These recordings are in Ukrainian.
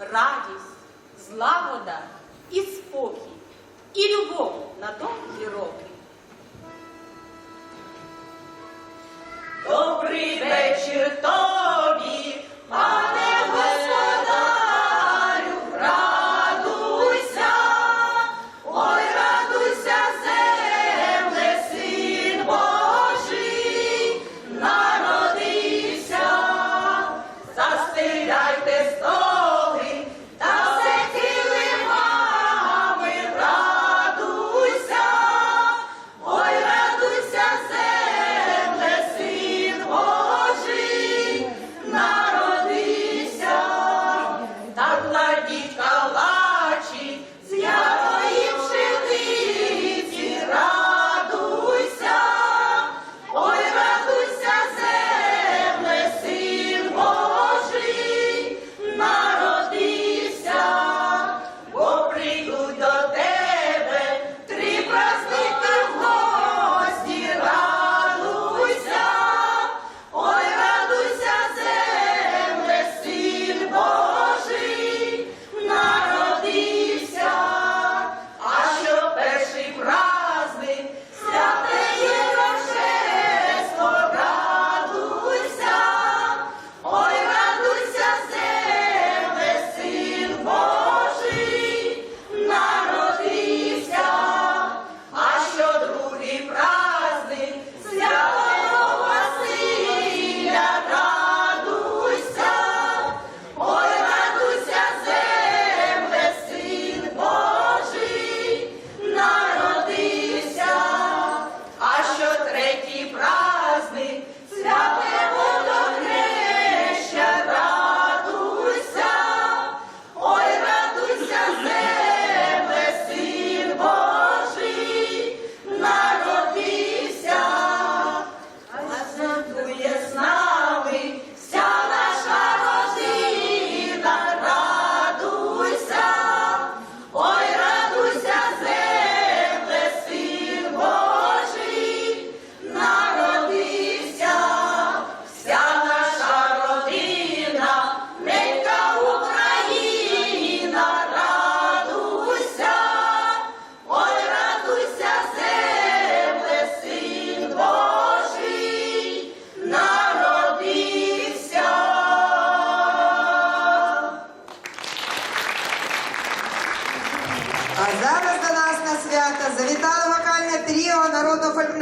радість, злагода і спокій, і любов на довгі роки. Добрий вечір тобі.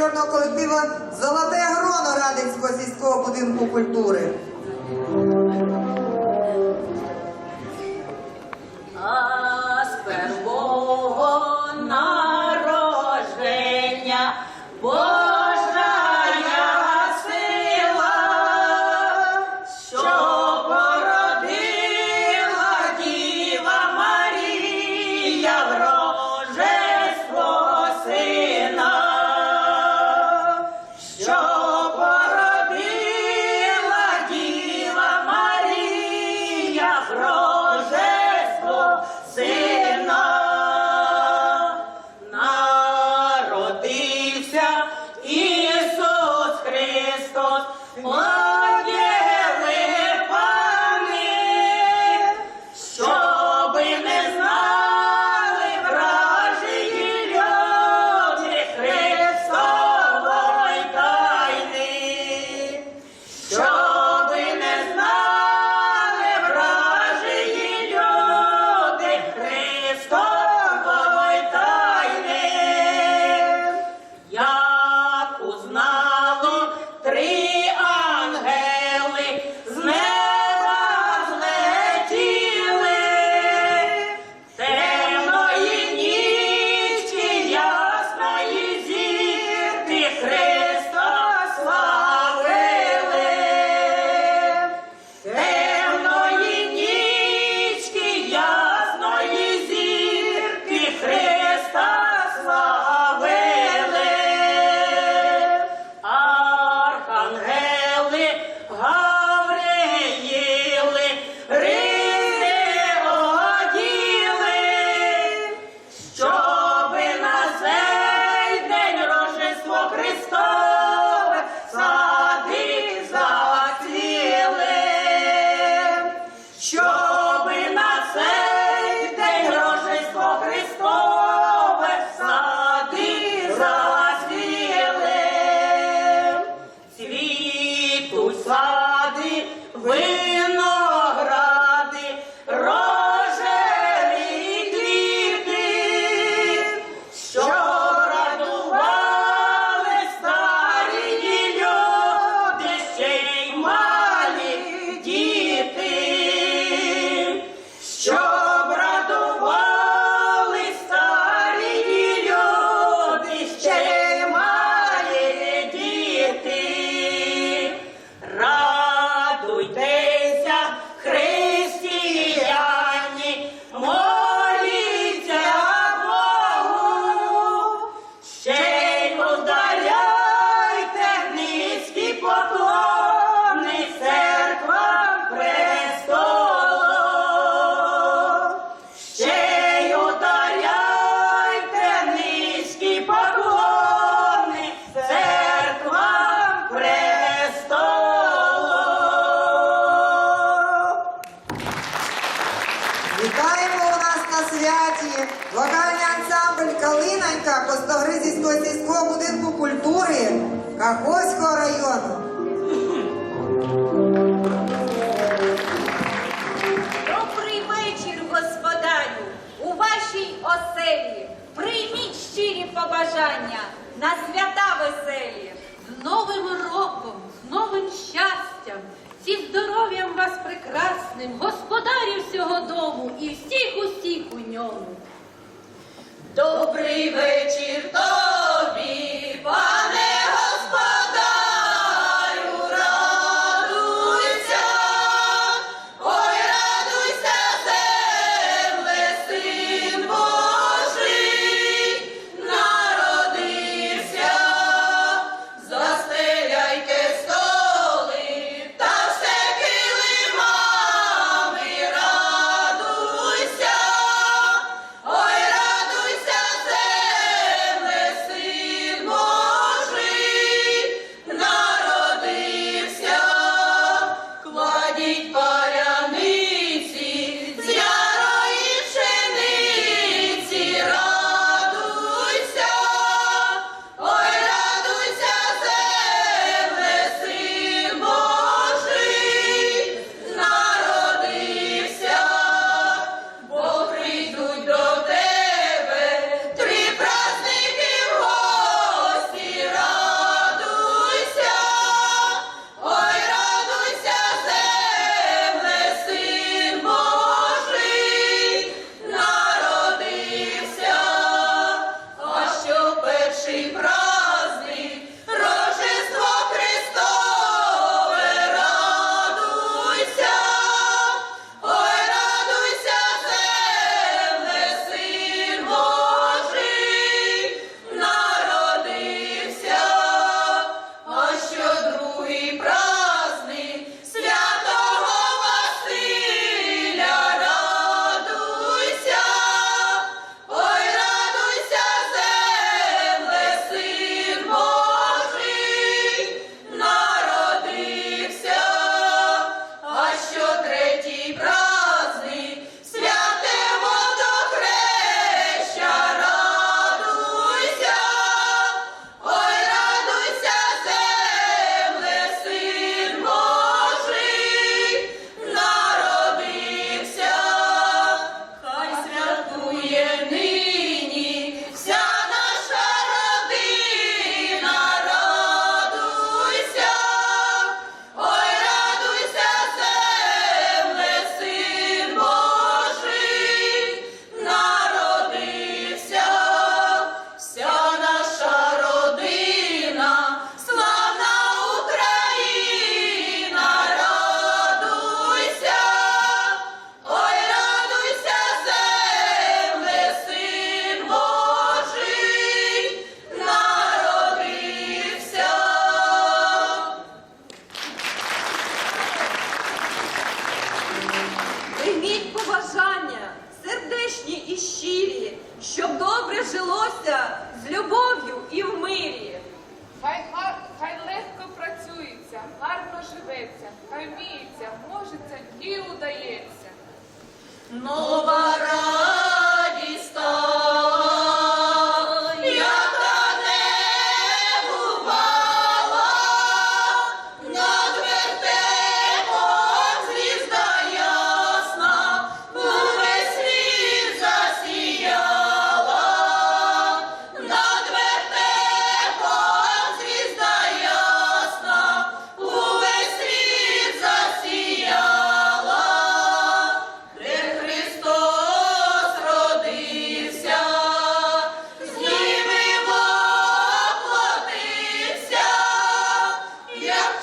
фольклорного колективу Золоте гроно Радинського сільського будинку культури. Карпузького району. Добрий вечір, господарю, у вашій оселі. Прийміть щирі побажання на свята веселі. З Новим роком, з новим щастям, зі здоров'ям вас прекрасним, господарів всього дому і всіх усіх у ньому. Добрий вечір тобі. Amém.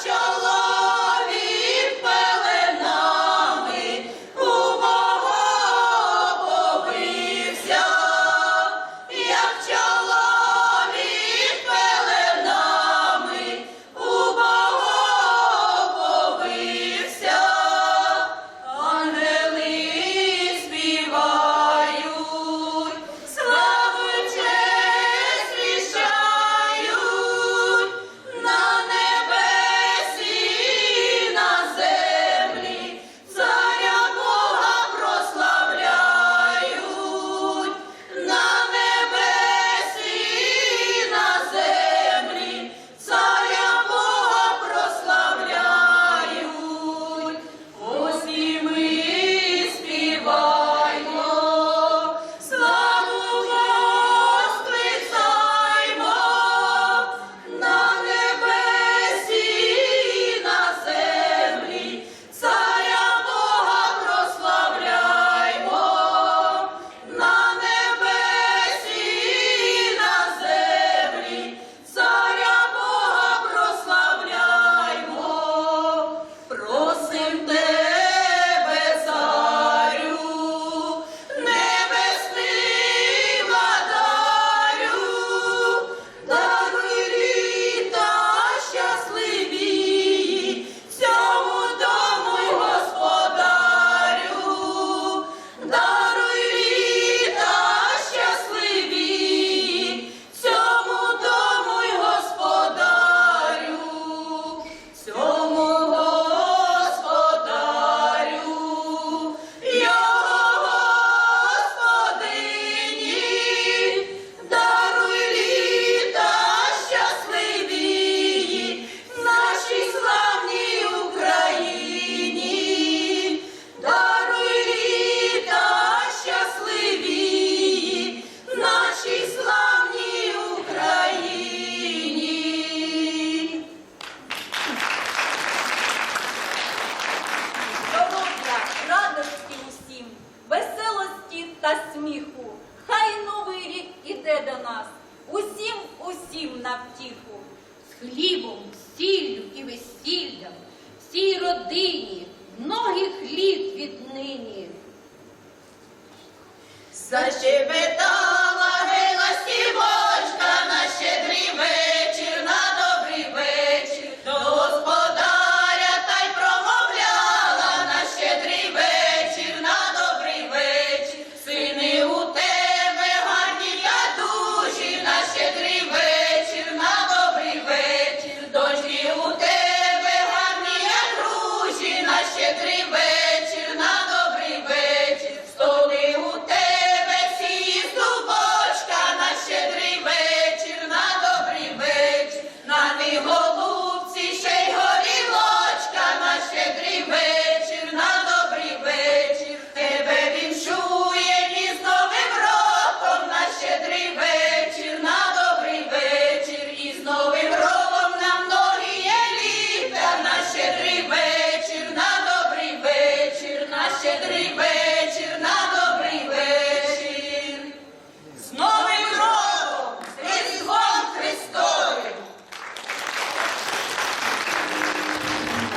your love.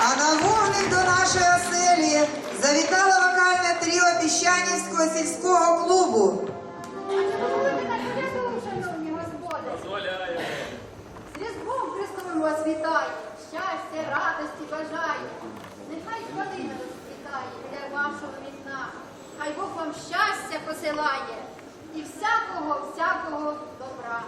А на вогник до нашої оселі завітало вокальне тріо Піщанівського сільського клубу. З Різдвом Христовим вас вітає, щастя, радості, бажає. Нехай хвилина вас вітає для вашого вікна. Хай Бог вам щастя посилає і всякого, всякого добра.